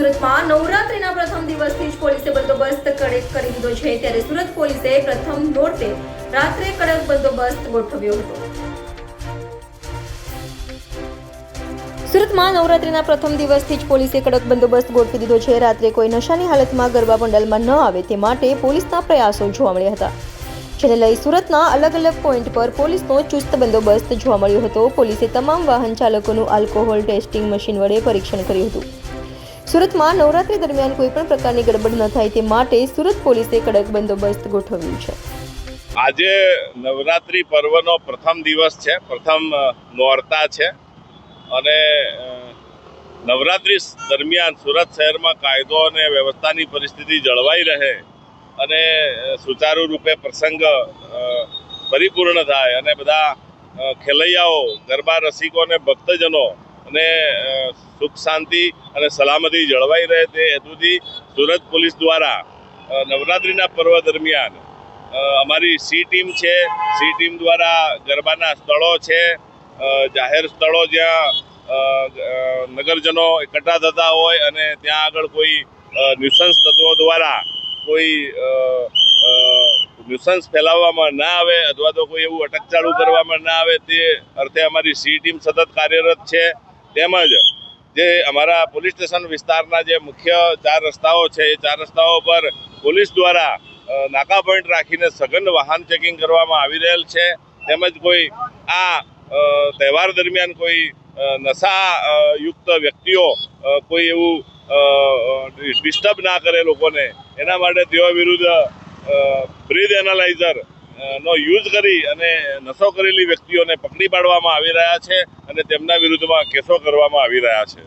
સુરતમાં નવરાત્રીના પ્રથમ દિવસથી જ પોલીસે બંદોબસ્ત કડક કરી દીધો છે. ત્યારે સુરત પોલીસે પ્રથમ નોટે રાત્રે કડક બંદોબસ્ત ગોઠવ્યો હતો. સુરતમાં નવરાત્રીના પ્રથમ દિવસથી જ પોલીસે કડક બંદોબસ્ત ગોઠવી દીધો છે. રાત્રે કોઈ નશાની હાલતમાં ગરબા પંડાલમાં ન આવે તે માટે પોલીસના પ્રયાસો જોવા મળ્યા હતા. જેને લઈ સુરતના અલગ અલગ પોઈન્ટ પર પોલીસનો ચુસ્ત બંદોબસ્ત જોવા મળ્યો હતો. પોલીસે તમામ વાહન ચાલકોનું આલ્કોહોલ ટેસ્ટિંગ મશીન વડે પરીક્ષણ કર્યું હતું. સુરતમાં નવરાત્રી દરમિયાન કોઈ પણ પ્રકારની ગડબડ ન થાય તે માટે સુરત પોલીસે કડક બંદોબસ્ત ગોઠવ્યું છે. આજે નવરાત્રિ પર્વનો પ્રથમ દિવસ છે, પ્રથમ નોરતા છે અને નવરાત્રી દરમિયાન સુરત શહેરમાં કાયદો અને વ્યવસ્થાની પરિસ્થિતિ જળવાઈ રહે અને સુચારુ રૂપે પ્રસંગ પરિપૂર્ણ થાય અને બધા ખેલૈયાઓ, ગરબા રસિકો અને ભક્તજનો અને સુખ શાંતિ અને સલામતી જળવાઈ રહે તે હેતુથી સુરત પોલીસ દ્વારા નવરાત્રિના પર્વ દરમિયાન અમારી સી ટીમ છે, સી ટીમ દ્વારા ગરબાના સ્થળો છે જાહેર સ્થળો જ્યાં નગરજનો એકઠા થતા હોય અને ત્યાં આગળ કોઈ ન્યુસન્સ તત્વો દ્વારા કોઈ ન્યુસન્સ ફેલાવવામાં ના આવે અથવા તો કોઈ એવું અટકચાળું કરવામાં ના આવે તે અર્થે અમારી સી ટીમ સતત કાર્યરત છે. તેમજ જે અમારા પોલીસ સ્ટેશન વિસ્તારના જે મુખ્ય ચાર રસ્તાઓ છે, એ ચાર રસ્તાઓ પર પોલીસ દ્વારા નાકા પોઈન્ટ રાખીને સઘન વાહન ચેકિંગ કરવામાં આવી રહેલ છે. તેમજ કોઈ આ તહેવાર દરમિયાન કોઈ નશા યુક્ત વ્યક્તિઓ કોઈ એવું ડિસ્ટર્બ ના કરે લોકોને, એના માટે તેઓ વિરુદ્ધ બ્રીથ એનાલાઇઝર નો યુઝ કરી અને નશો કરેલી વ્યક્તિઓને પકડી પાડવામાં આવી રહ્યા છે અને તેમના વિરુદ્ધમાં કેસો કરવામાં આવી રહ્યા છે.